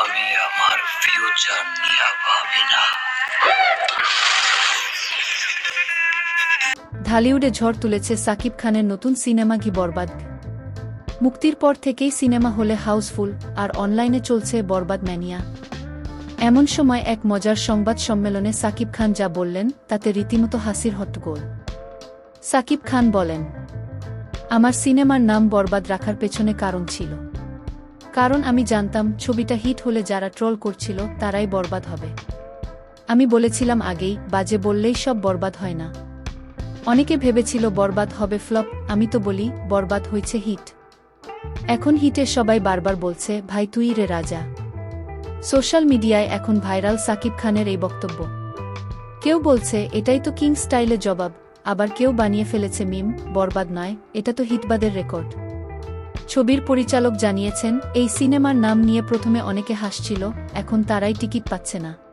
আমি আমার ফিউচার নিয়ে ভাবি না। ঢালিউডে ঝড় তুলেছে সাকিব খানের নতুন সিনেমা ঘি বরবাদ? মুক্তির পর থেকেই সিনেমা হলে হাউসফুল, আর অনলাইনে চলছে বরবাদ ম্যানিয়া। এমন সময় এক মজার সংবাদ সম্মেলনে সাকিব খান যা বললেন, তাতে রীতিমতো হাসির হট্টগোল। সাকিব খান বলেন, আমার সিনেমার নাম বরবাদ রাখার পেছনে কারণ ছিল। কারণ আমি জানতাম ছবিটা হিট হলে যারা ট্রল করছিল তারাই বরবাদ হবে। আমি বলেছিলাম আগেই, বাজে বললেই সব বরবাদ হয় না। অনেকে ভেবেছিল বরবাদ হবে ফ্লপ, আমি তো বলি, বরবাদ হয়েছে হিট। এখন হিটে সবাই বারবার বলছে, ভাই, তুই রে রাজা। সোশ্যাল মিডিয়ায় এখন ভাইরাল সাকিব খানের এই বক্তব্য। কেউ বলছে, এটাই তো কিং স্টাইলে জবাব। আবার কেউ বানিয়ে ফেলেছে মিম, বরবাদ নয়, এটা তো হিটবাদের রেকর্ড। ছবির পরিচালক জানিয়েছেন, এই সিনেমার নাম নিয়ে প্রথমে অনেকে হাসছিল, এখন তারাই টিকিট পাচ্ছে না।